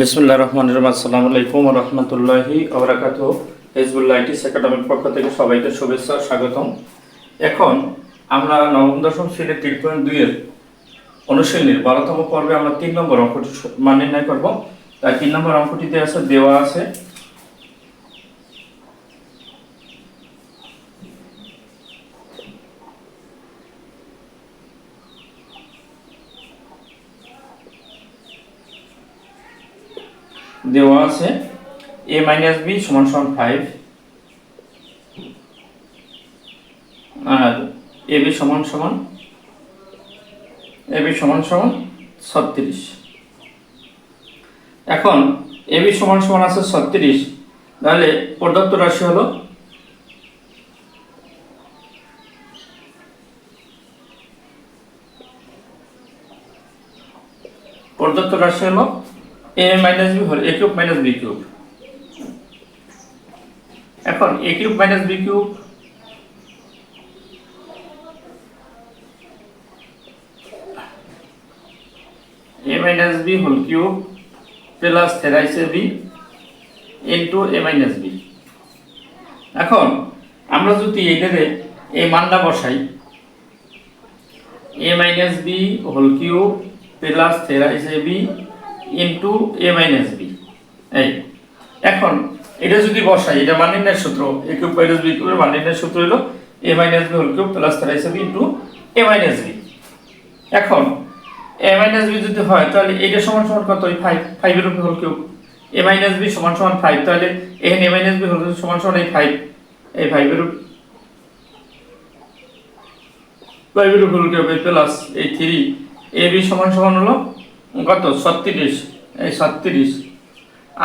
বিসমুল্লাহ রহমান রহমান আসসালামু আলাইকুম রহমতুল্লাহি আবরাকাত হিজবুল্লাহ আইটিস একাডেমির পক্ষ থেকে সবাইকে শুভেচ্ছা, স্বাগতম। এখন আমরা নবম, দশম শ্রেণির তিন পয়েন্ট দুইয়ের অনুশীলনীর বারোতম পর্বে আমরা তিন নম্বর অঙ্কটি মান নির্ণয় করব। তাই তিন নম্বর অঙ্কটিতে আছে, দেওয়া আছে দেওয়া আছে। এ মাইনাস বি সমান সমান ফাইভ আর এ বি সমান সমান এ বি সমান সমান ছত্রিশ। এখন এ বি সমান সমান আছে ছত্রিশ, তাহলে প্রদত্ত রাশি হলো প্রদত্ত রাশি হলো এ মাইনাস বি হল A cube minus B cube এখন A cube minus B cube A minus B whole cube plus thrice B into A minus B এখন আমরা যদি এটাতে এই মানটা বসাই A minus B whole cube plus thrice B into A minus B এই, এখন এটা যদি বসাই, এটা মান নির্ণয়ের সূত্র এ কিউব মাইনাস বি কিউবের মান নির্ণয়ের সূত্র হলো A minus B whole cube plus thrice A B into A minus B এখন এ মাইনাস বি যদি হয়, তাহলে এটা সমান সমান কত? ওই ফাইভ ফাইভের উপর whole cube A minus B সমান সমান ফাইভ তাহলে এখানে এ মাইনাস বি হোল সমান সমান এই ফাইভ এই ফাইভের ফাইভের উপর হোল কিউব প্লাস এই থ্রি এ বি সমান সমান হলো কত? ছত্রিশ। এই ছত্রিশ।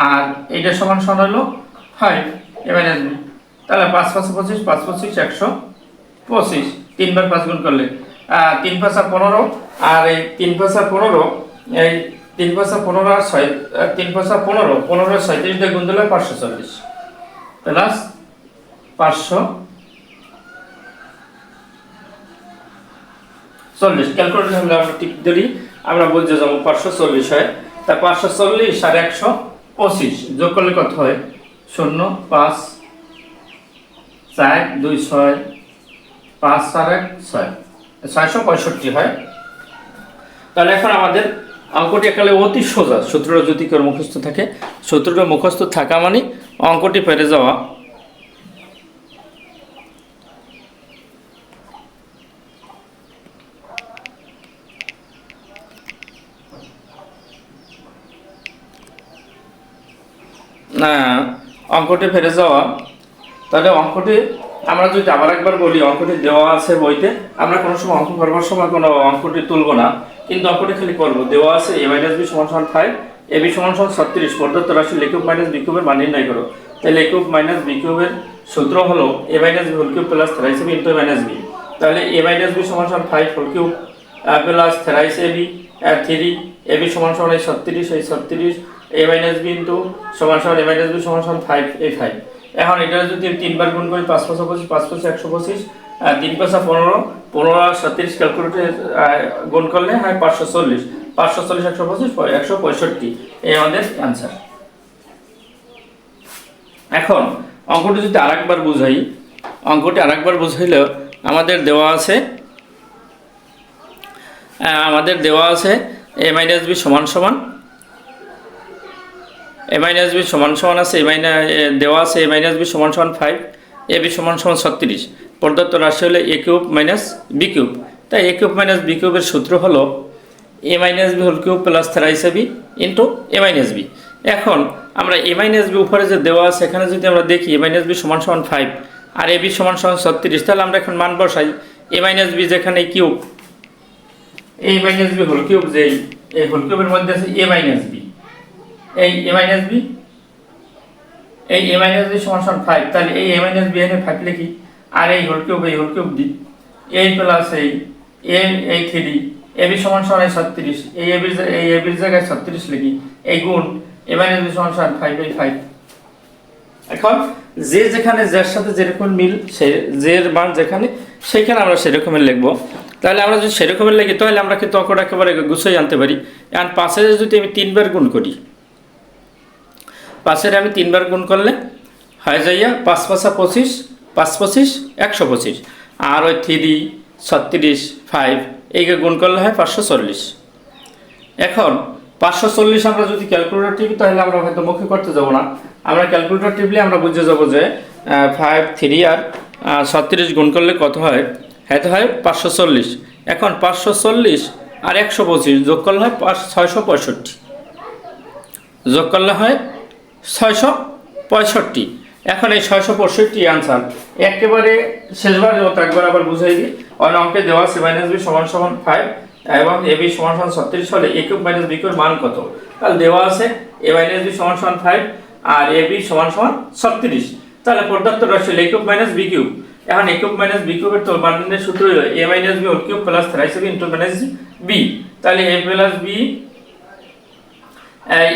আর এইটা সমান সমান হলো ফাইভ এ মাইনাস তাহলে পাঁচ পাঁচ পঁচিশ পাঁচ পঁচিশ একশো পঁচিশ। তিনবার পাঁচ গুণ করলে তিন পাঁচা পনেরো আর এই তিন পাঁচা পনেরো, এই তিন পাঁচা পনেরো আর ছয় তিন পাঁচা পনেরো পনেরো ছয়ত্রিশ দিয়ে গুণ দিলে পাঁচশো চল্লিশ। প্লাস পাঁচশো চল্লিশ। ক্যালকুলেটর হলে আমরা টিক ধরি। আমরা বলতে যাব পাঁচশো চল্লিশ হয়। তা পাঁচশো চল্লিশ আর একশো পঁচিশ যোগ করলে কত হয়? শূন্য, পাঁচ, চার, দুই, ছয়, পাঁচ, চার, এক, ছয়। ছয়শো পঁয়ষট্টি হয়। তাহলে এখন আমাদের অঙ্কটি একালে অতি সোজা। সূত্রটা যদি কেউ মুখস্থ থাকে, সূত্রটা মুখস্থ থাকা মানে অঙ্কটি পেরে যাওয়া। অঙ্কটি ফেরে যাওয়া। তাহলে অঙ্কটি, আমরা যদি আবার একবার বলি, অঙ্কটি দেওয়া আছে বইতে, আমরা কোনো সময় অঙ্ক করবার সময় কোনো অঙ্কটি তুলব না। কিন্তু অঙ্কটি খালি করব। দেওয়া আছে এ মাইনাস বি সমান সমান ফাইভ এ বি সমান সমান ছত্রিশ প্রদত্ত রাশি লেকিউব মাইনাস বি মান নির্ণয় করো। তাই লেকিউব মাইনাস বি কিউবের সূত্র হলো A minus B whole cube plus thrice B into minus B তাহলে এ মাইনাস বি সমান সমান five whole cube plus thrice A B three A B সমান সমান এই ছত্রিশ এই ছত্রিশ এ মাইনাস বি ইন্টু সমান সমান এ মাইনাস বি সমান সমান ফাইভ এই ফাইভ এখন এটা যদি তিনবার গুণ করি, পাঁচ পাঁচশো পঁচিশ, পাঁচ পাঁচশো একশো পঁচিশ আর তিন পাঁচশো পনেরো পনেরো আর ছত্রিশ ক্যালকুলেটে গুণ করলে হয় পাঁচশো চল্লিশ। পাঁচশো চল্লিশ, একশো পঁচিশ একশো পঁয়ষট্টি। এই আমাদের অ্যান্সার এখন, অঙ্কটি যদি আরেকবার বুঝাই, অঙ্কটি আরেকবার বুঝাইলেও আমাদের দেওয়া আছে আমাদের দেওয়া আছে এ মাইনাস বি সমান সমান এ মাইনাস বি সমান সমান আছে এ মাইনা দেওয়া আছে এ মাইনাস বি সমান সমান ফাইভ এ বি সমান সমান ছত্রিশ। প্রদত্ত রাশি হলে A cube minus B cube তাই এ কিউব মাইনাস বি কিউবের সূত্র হলো A minus B whole cube plus thrice B into A minus B এখন আমরা এ মাইনাস বি উপরে যে দেওয়া আছে, এখানে যদি আমরা দেখি এ মাইনাস বি সমান সমান ফাইভ আর এ বি সমান সমান ছত্রিশ, তাহলে আমরা এখন মান বসাই। এ মাইনাস বি যেখানে কিউব এই মাইনাস বি হোল কিউব যেই এই হোল কিউবের মধ্যে আছে এ মাইনাস বি এই এ মাইনাস বি এই এ মাইনাস বি সমান সমান ফাইভ তাহলে এই এ মাইনাস বি এনে ফাইভ লিখি, আর এই হোল কিউব এই হোল কিউব দি এই প্লাস এই এ এই থ্রি এ বি সমান সমান এই ছত্রিশ, এই এ বির এই এ বির জায়গায় ছত্রিশ লিখি, এই গুণ এ মাইনাস বি সমান সমান ফাইভ এই ফাইভ এখন যে যেখানে যার সাথে যেরকম মিল, সে যের মান যেখানে, সেখানে আমরা সেরকমের লিখব। তাহলে আমরা যদি সেরকমের লিখি, তাহলে আমরা কিন্তু অঙ্কটা একেবারে গুছিয়ে আনতে পারি। এখন পাঁচে যদি আমি তিনবার গুণ করি পাঁচের আমি তিনবার গুণ করলে হয় যাইয়া পাঁচ পাঁচা পঁচিশ, পাঁচ পঁচিশ, একশো পঁচিশ। আর ওই থ্রি ছত্রিশ ফাইভ এইকে গুণ করলে হয় পাঁচশো চল্লিশ। এখন পাঁচশো চল্লিশ আমরা যদি ক্যালকুলেটর টিপি, তাহলে আমরা হয়তো মুখে করতে যাব না। আমরা ক্যালকুলেটর টিপলে আমরা বুঝে যাব যে ফাইভ থ্রি আর ছত্রিশ গুণ করলে কত হয়? হ্যাঁ হয় পাঁচশো চল্লিশ। এখন পাঁচশো চল্লিশ আর একশো পঁচিশ যোগ করলে হয় পাঁচ, ছয়শো পঁয়ষট্টি। যোগ করলে হয় ছয়শো পঁয়ষট্টি। এখন এই ছয়শো পঁয়ষট্টি আনসার একেবারে শেষবারের মতো একবার আবার বুঝাই দিই। অন্য অঙ্কে দেওয়া সি মাইনাস বি সমান সমান ফাইভ এবং এ বি সমান সমান ছত্রিশ হলে এ কিউব মাইনাস বি কিউর মান কত? তাহলে দেওয়া আছে এ মাইনাস বি সমান সমান ফাইভ আর এ বি সমান সমান ছত্রিশ। তাহলে প্রদত্ত রাশি হলো A cube minus B cube এখন এ কিউব মাইনাস বি কিউবের তো মানের সূত্র হলো A minus B whole cube plus thrice B into minus B তাহলে A plus B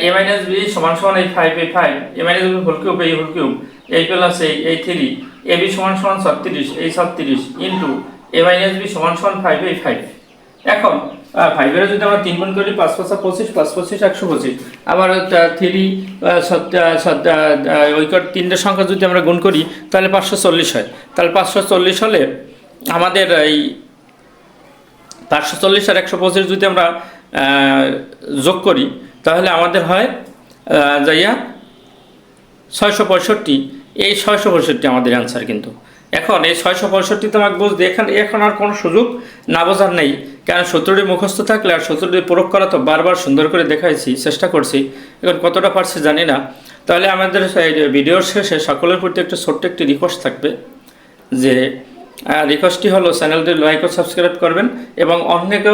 A minus B সমান সমান এই ফাইভ এই five A minus B whole cube এই হোল কিউব এই প্লাস এই এই থ্রি এ বি সমান সমান ছত্রিশ, এই ছত্রিশ ইন্টু এ মাইনাস বি সমান সমান ফাইভ এই ফাইভ এখন ফাইভের যদি আমরা তিন গুণ করি, পাঁচ পাঁচা পঁচিশ, পাঁচ পঁচিশ একশো পঁচিশ। আবার থ্রি ওই তিনটে সংখ্যা যদি আমরা গুণ করি, তাহলে পাঁচশো চল্লিশ হয়। তাহলে পাঁচশো চল্লিশ হলে আমাদের এই পাঁচশো চল্লিশ আর একশো পঁচিশ যদি আমরা যোগ করি তাহলে আমাদের হয় যাইয়া ছয়শো পঁয়ষট্টি। এই ছয়শো পঁয়ষট্টি আমাদের অ্যান্সার কিন্তু। এখন এই ছয়শো পঁয়ষট্টি তোমাকে বুঝতে এখানে এখন আর কোনো সুযোগ না বোঝার নেই। কারণ সূত্রটি মুখস্থ থাকলে আর সূত্রটি প্রয়োগ করা তো বারবার সুন্দর করে দেখাইছি, চেষ্টা করছি। এখন কতটা পারছি জানি না। তাহলে আমাদের ভিডিওর শেষে সকলের প্রতি একটা ছোট্ট একটি রিকোয়েস্ট থাকবে যে রিকোয়েস্টটি হলো চ্যানেলটি লাইক ও সাবস্ক্রাইব করবেন এবং অন্যকে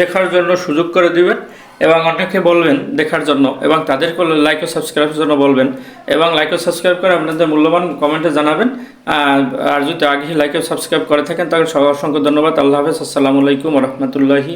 দেখার জন্য সুযোগ করে দিবেন। এবং অনেকে বলবেন দেখার জন্য এবং তাদেরকে লাইক ও সাবস্ক্রাইবের জন্য বলবেন এবং লাইক ও সাবস্ক্রাইব করে আপনাদের মূল্যবান কমেন্টে জানাবেন। আর যদি আগে লাইক ও সাবস্ক্রাইব করে থাকেন তাহলে সবার অসংখ্য ধন্যবাদ। আল্লাহ হাফেজ। আসসালামু আলাইকুম রহমতুল্লাহি